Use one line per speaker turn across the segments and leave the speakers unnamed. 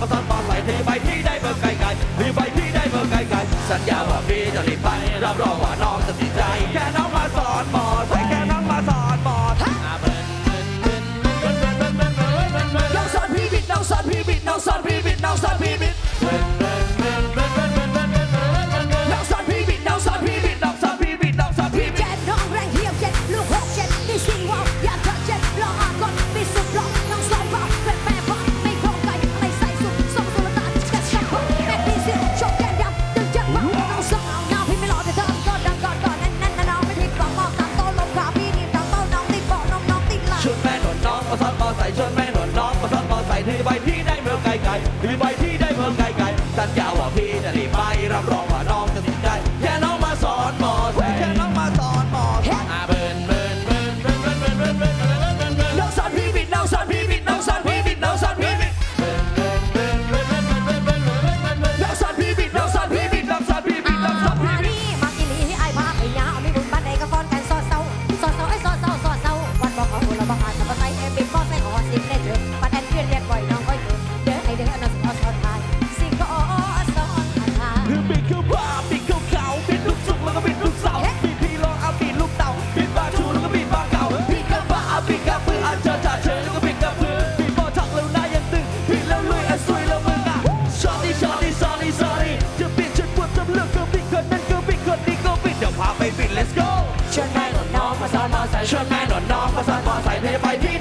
ประสาน
ความไห
ลเทไปที่ได้เมื่อไกลไกล
ที่ไป
ที่ได้เมื่อไกลไกลสัญญาว่าพี่จะรีบไปรับรองว่าน้อง if I need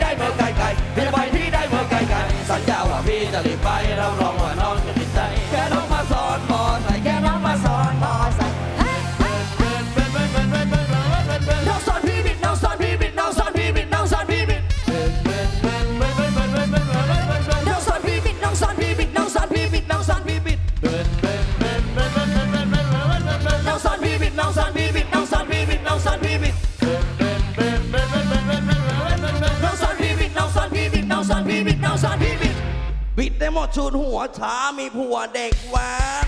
ชุดหัวช้ามีผัวเด็กแว้น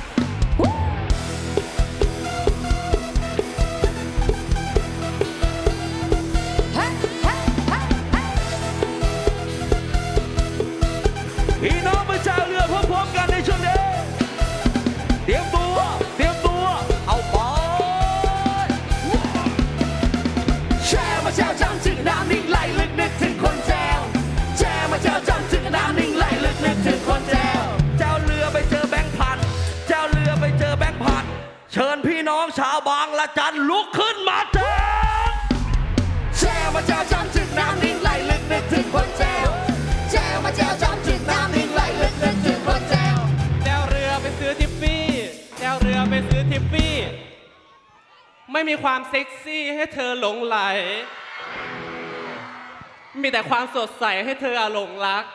พี่น้องประชา พี่น้องชาวบางละจันลุกขึ้นมาเถจ้แจว
มาแจ
วจ้ำจึกน้ำนิ่งไหลลึกนึกถึงคนแจวแจวมาแจวจ้ำจึกน้ำนิ่งไหลลึกนึกถึงคนแจว
แจวเรือไปซื้อทิ
ปปี้แจวเรือไปซื้อทิปปี้ ไม่มี
ความ
เซ็กซี่ให้เธอ
หลงไหล มีแต่ความสดใสให้เธออาหลงรัก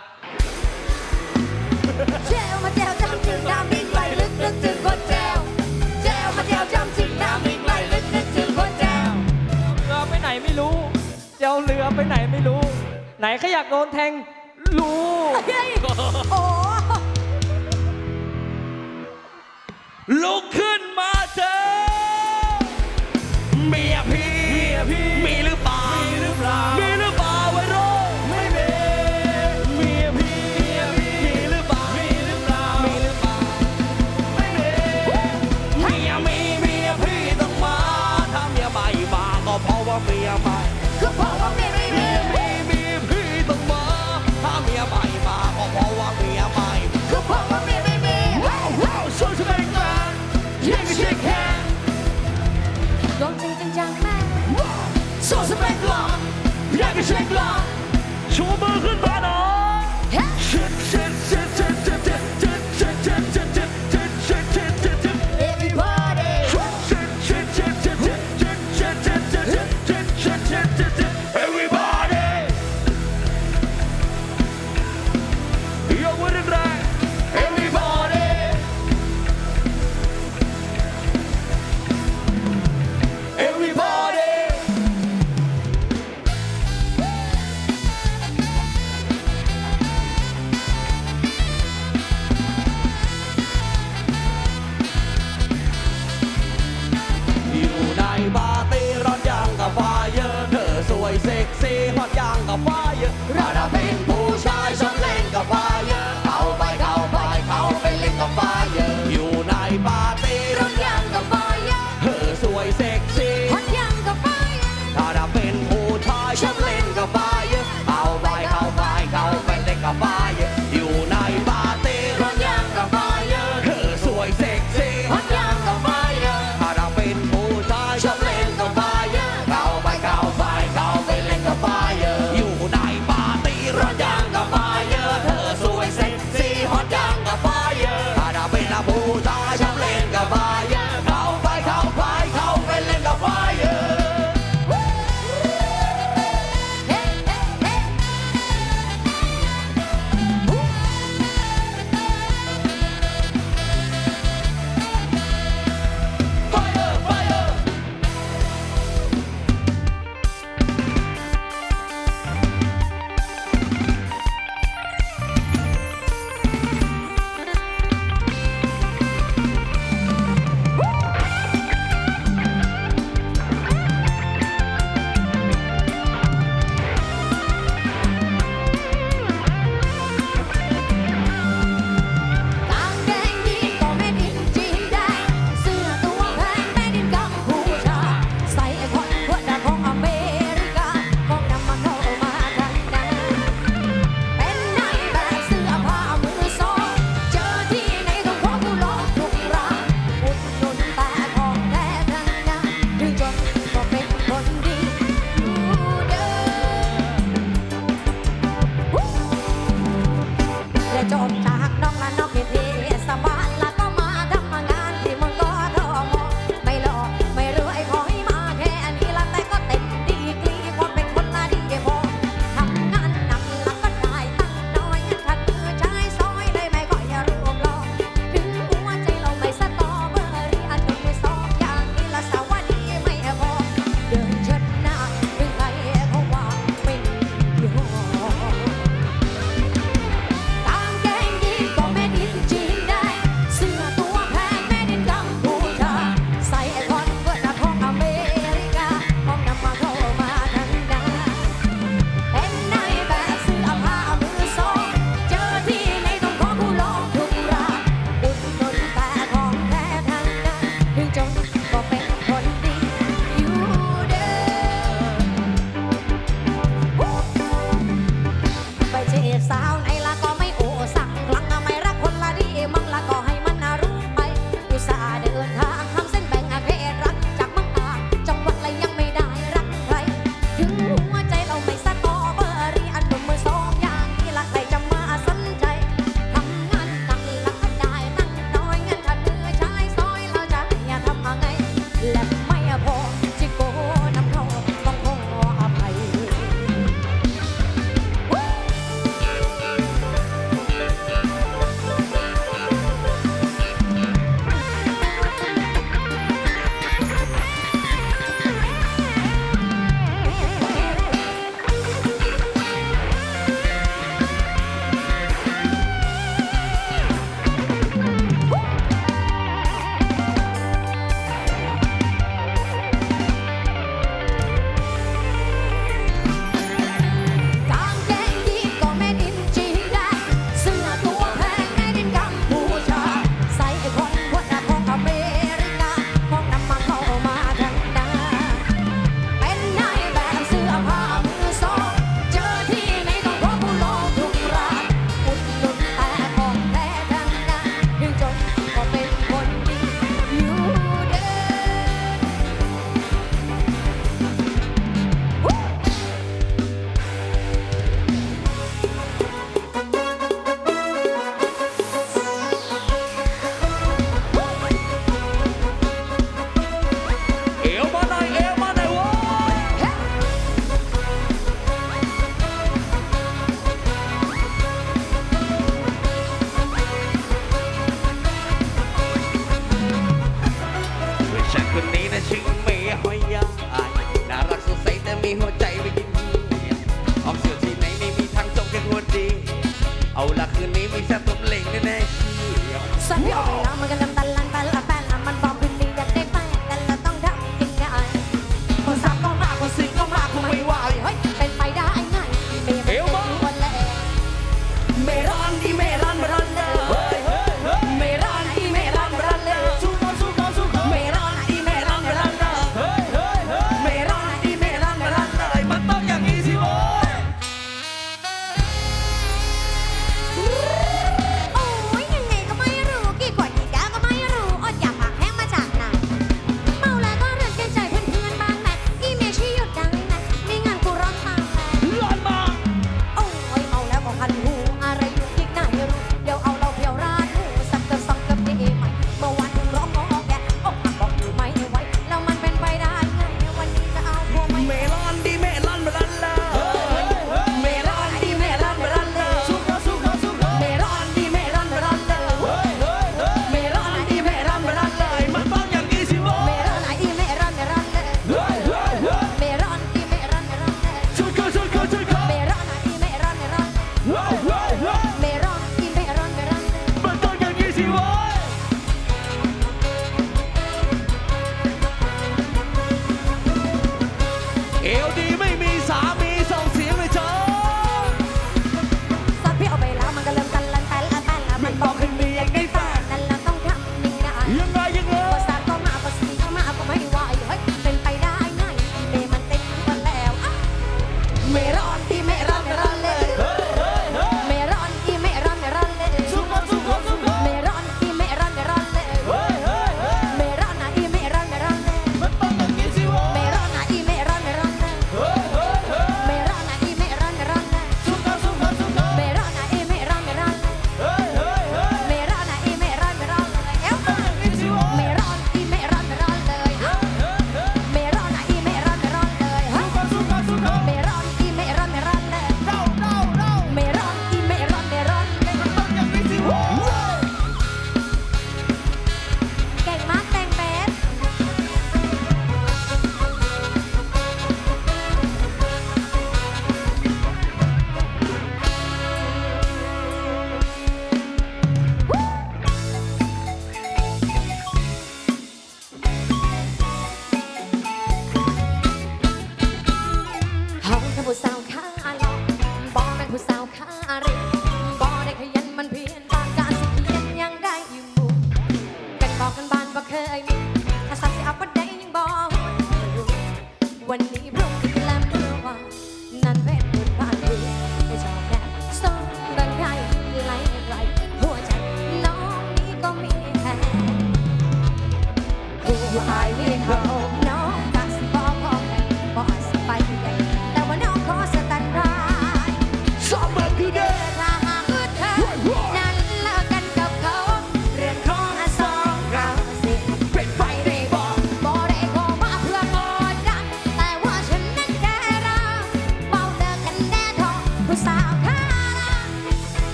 ไม่รู้เจ้าเรือไปไหนไม่รู้ ไหนขยากโดนแทงรู้ลุกขึ้น
มาเจอเมีย
พี่เมียพี่ always exist. Eh?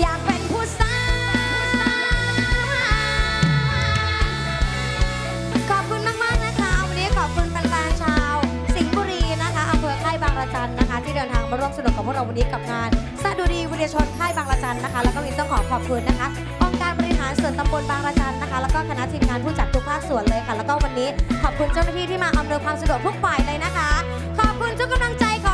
อยากเป็
น
ผู้สาวขอบคุณมากๆนะคะ วันนี้ขอบคุณแฟนๆชาว สิงห์บุรีนะคะอำเภอค่ายบางระจันนะคะ ที่เดินทางมาร่วมสนุกกับพวกเราวันนี้กับงานสะดุดีวิทยชนค่ายบางระจันนะคะ แล้วก็วินต้องขอขอบคุณนะคะองค์การบริหารส่วนตำบลบางระจันนะคะ แล้วก็คณะทีมงานผู้จัดทุกภาคส่วนเลยค่ะ แล้วก็วันนี้ขอบคุณเจ้าหน้าที่ที่มาอำนวยความสะดวกทุกฝ่ายเลยนะคะ ขอบคุณทุกกำลังใจขอใ